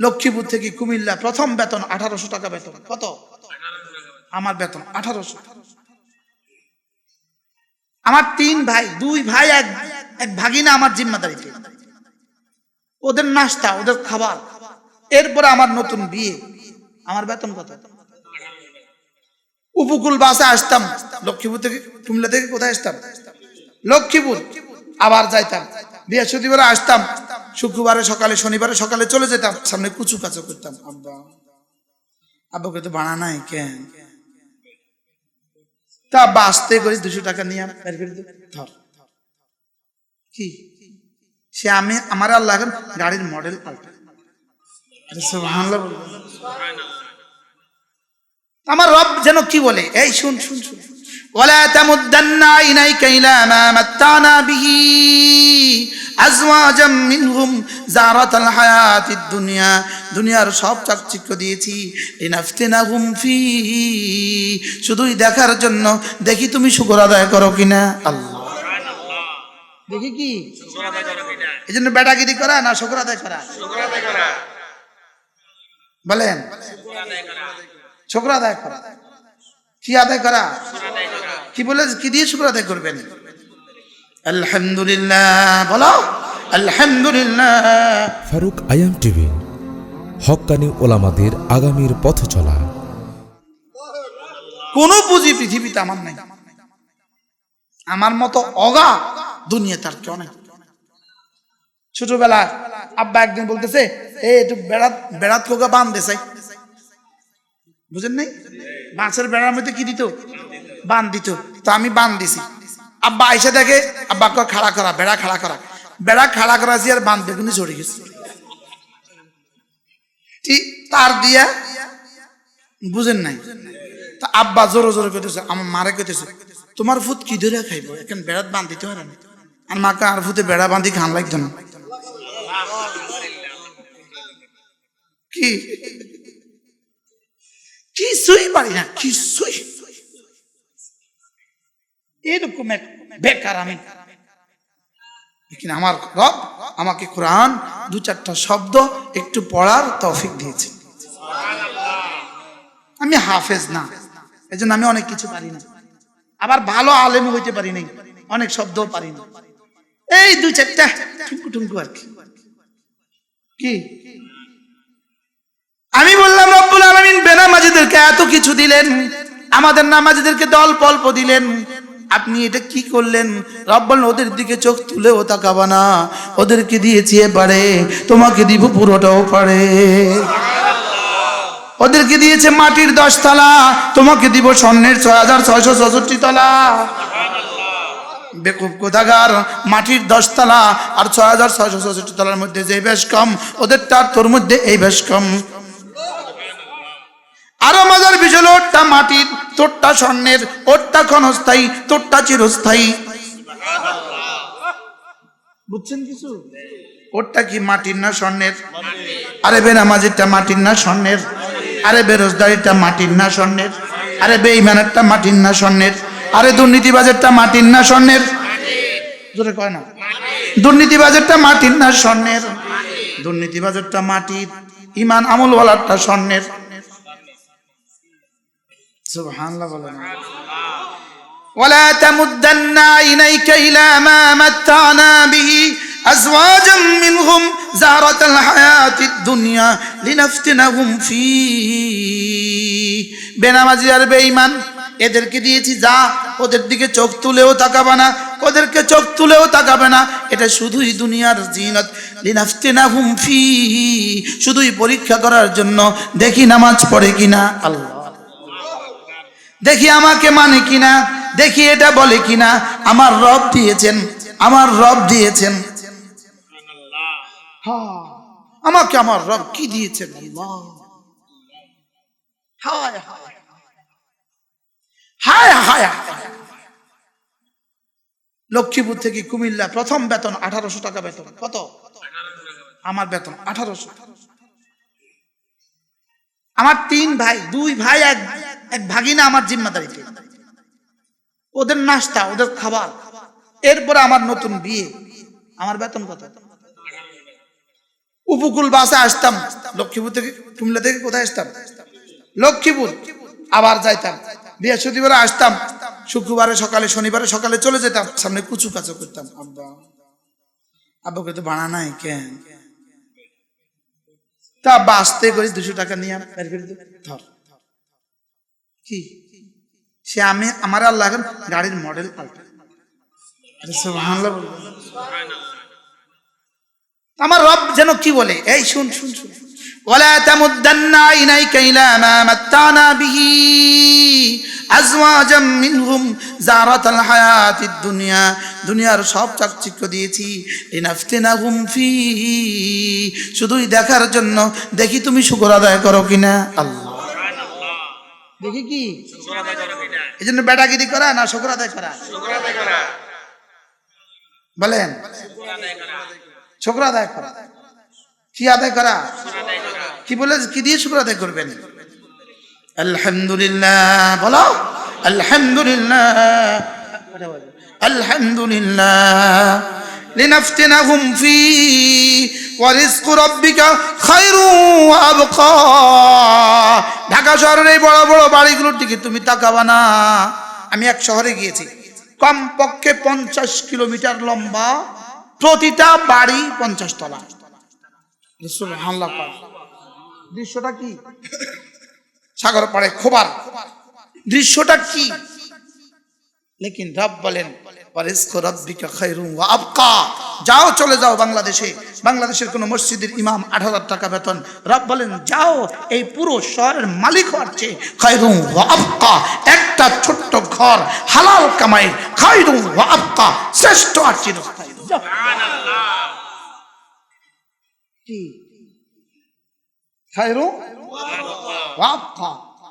লক্ষ্মীপুর থেকে কুমিল্লা প্রথম বেতন আঠারোশো টাকা বেতন। কত? আমার বেতন আঠারোশো। আমার তিন ভাই, দুই ভাই, এক এক ভাগিনা আমার জিম্মাদারিতে। ওদের নাস্তা, ওদের খাবার। এরপরে আমার নতুন বিয়ে। আমার বেতন কত? উপকূল বাসে আসতাম। লক্ষ্মীপুর থেকে কুমিল্লা থেকে কোথায় আসতাম? লক্ষ্মীপুর। আবার যাইতাম। বৃহস্পতিবারে আসতাম। শুক্রবারে সকালে, শনিবারে সকালে চলে যেতাম, সামনে কুচু কাচু করতাম। আব্বা, আব্বাকে তো বাড়া নাই কেন? তা আব্বা আসতে করে দুশো টাকা নিয়ে ধর। কি? সে আমি, আমার আল্লাহ গাড়ির মডেল পাল্টা। আমার রব যেন কি বলে? এই শুন শুন শুন। ওলা তামুদ্দান্না ইনাইকা ইলা মা মাত্তানা বিহী। আজওয়াজাম মিনহুম জারাতাল হায়াতিদ দুনিয়া। দুনিয়ার সব চাকচিক্য দিয়েছি। লিনাফতিনাহুম ফি শুধুই দেখার জন্য দেখি তুমি শুকর আদায় করো কিনা। আল্লাহ দেখি কি? এই জন্য বেটাগিরি করা না শুকর আদায় করা? বলেন। শুকর আদায় করা। কি আদায় করা। কি বলে? কি দিয়ে শুকর আদায় করবেন? আলহামদুলিল্লাহ বলো। আলহামদুলিল্লাহ। ফারুক আয়াম টিভি হক্কানি ওলামাদের আগামীর পথ চলা। কোন পুঁজি পৃথিবীতে আমার নাই। আমার মতো অগা দুনিয়া তার কেউ নেই। ছোটবেলা আব্বা একদিন বলতেছে এ একটু বেড়াত বেড়াত কোকা বান দেশাই বুঝেন নাই? বাঁশের বেড়ার মধ্যে কি দিত? বান দিত। তো আমি বান দিছি। আব্বা আইসা দেখে, আব্বা কয়, খাড়া করা, বেড়া খাড়া করা। বেড়া খাড়া করা আর বান বেগুনি চড়ে গেছে। তার দিয়া বুঝেন নাই। তা আব্বা জোরে জোরে কইতেছে, আমার মারে কইতেছে, তোমার ফুট কি ধরে খাইব? এখন বেড়াত বান্ধিতে হয় না আর মাকে আর ফুটে বেড়া বান্ধি খান লাগতো না। কি? কিছুই পারি না, কিছুই। এরকম এক বেকার আমি। আমার রব আমাকে কোরআন দু চারটা শব্দ একটু পড়ার তৌফিক দিয়েছে। আমি হাফেজ না এই জন্য আমি অনেক কিছু পারি না। আবার ভালো আলেম হইতে পারি নাই, অনেক শব্দ পারি না। এই দু চারটা টুঙ্কু টুঙ্কু আর কি। কি? আমি বললাম, রব্বুল আলমিন বেনামাজিদেরকে এত কিছু দিলেন, আমাদের নামাজিদেরকে দল পল্প দিলেন আপনি এটা কি করলেন? রব বললেন ওদের দিকে চোখ তুলেও তাকাবা না। ওদেরকে দিয়েছি এবারে তোমাকে দিব পুরোটাও পারে। ওদেরকে দিয়েছে মাটির দশ তলা তোমাকে দিব স্বর্ণের ছয় হাজার ছয়শো ছষট্টি তলা। বেকুব কোথাকার? মাটির দশ তলা আর ছয় হাজার ছয়শো ছষট্টি তলার মধ্যে যে বেশ কম ওদের তার তোর মধ্যে এই বেশ কম। আরও মজার বিষয় ওরটা মাটির তোরটা স্বর্ণের, ওরটা ক্ষণস্থায়ী, তোরটা চিরস্থায়ী। বুঝছেন কিছু? ওরটা কি মাটির না স্বর্ণের? আরে বে বেনামাজিরটা মাটির না স্বর্ণের। আরে বেরোজগারিটা মাটির না স্বর্ণের। আরে বেইমানেরটা মাটির না স্বর্ণের। আরে দুর্নীতিবাজেরটা মাটির না স্বর্ণের। জোরে কয় না? দুর্নীতিবাজেরটা মাটির না স্বর্ণের। দুর্নীতিবাজেরটা মাটির। ইমান আমলওয়ালারটা স্বর্ণের। সুবহানাল্লাহ বলেন ولا تمدن عينيك إلى ما متعنا به أزواجا منهم زهرة الحياة الدنيا لنفتنهم فيه বেনামাজি আর বেঈমান এদেরকে দিয়েছি যা ওদের দিকে চোখ তুলেও তাকাবে না ওদেরকে চোখ তুলেও তাকাবে না এটা শুধুই দুনিয়ার জিনত লিনাফতিনাহুম ফি শুধুই পরীক্ষা করার জন্য দেখি নামাজ পড়ে কিনা আল্লাহ দেখি আমাকে মানে কিনা, দেখি এটা বলে কিনা। আমার রব দিয়েছেন, আমার রব দিয়েছেন। আমাকে আমার রব কি দিয়েছেন। লক্ষ্মীপুর থেকে কুমিল্লা প্রথম বেতন আঠারোশো টাকা বেতন। কত? আমার বেতন আঠারোশো। আমার তিন ভাই, দুই ভাই, এক এক ভাগিনা আমার জিম্মাদারিতে। ওদের নাস্তা, ওদের খাবার, এরপরে আমার নতুন বিয়ে। আমার বেতন কত? উপকূল বাসে আসতাম, লক্ষ্মীপুর থেকে কুমিল্লা থেকে কোথায় আসতাম? লক্ষ্মীপুর, আবার যাইতাম। বৃহস্পতিবারে আসতাম, শুক্রবারে সকালে, শনিবারে সকালে চলে যেতাম, সামনে কুচু কাচু করতাম। আব্বা, আব্বাকে তো ভাড়া নাই কেন? তা আসতে করি, দুশো টাকা নিয়ে ধর। কি সে আমি আমার আল্লাহ এখন গাড়ির মডেল পাল্টা আরে সুবহানাল্লাহ বলবেন। আমার রব যেন কি বলে এই শুন শুন শুন ولا تمدن عينيك إلى ما متعنا به أزواجا منهم زارة الحياة الدنيا দুনিয়ার সব চাকচিক্য দিয়েছি লিনাফতিনাহুম ফি শুধুই দেখার জন্য দেখি তুমি শুকর আদায় করো কিনা আল্লাহ দেখি কি? এই জন্য বেটাগিরি করা না শুকর আদায় করা। বলেন। শুক্র আদায় করা। কি আদায় করা? কি বলে কি দিয়ে শুক্র আদায় করবেন? আলহামদুলিল্লাহ বলো। আলহামদুলিল্লাহ। আলহামদুলিল্লাহ। ফি ওয়ারিজকু রাব্বিকা খায়রু ওয়া আবকা। ঢাকা শহরের এই বড় বড় বাড়িগুলোর দিকে তুমি তাকাবা না। আমি এক শহরে গিয়েছি। কমপক্ষে পঞ্চাশ কিলোমিটার লম্বা প্রতিটা বাড়ি পঞ্চাশ তলা। দৃশ্যটা কি? সাগর পাড়ে খোবার। দৃশ্যটা কি? লেকিন রব বলেন যাও, চলে যাও বাংলাদেশে। বাংলাদেশের কোন মসজিদের ইমাম আট হাজার টাকা বেতন। রব বলেন, যাও, এই পুরো শহরের মালিক হওয়ার একটা ছোট্ট ঘর, হালাল কামাই খায়রুন ওয়া আবকা। শ্রেষ্ঠ আর চিরস্থায়ী। কি? আবকা।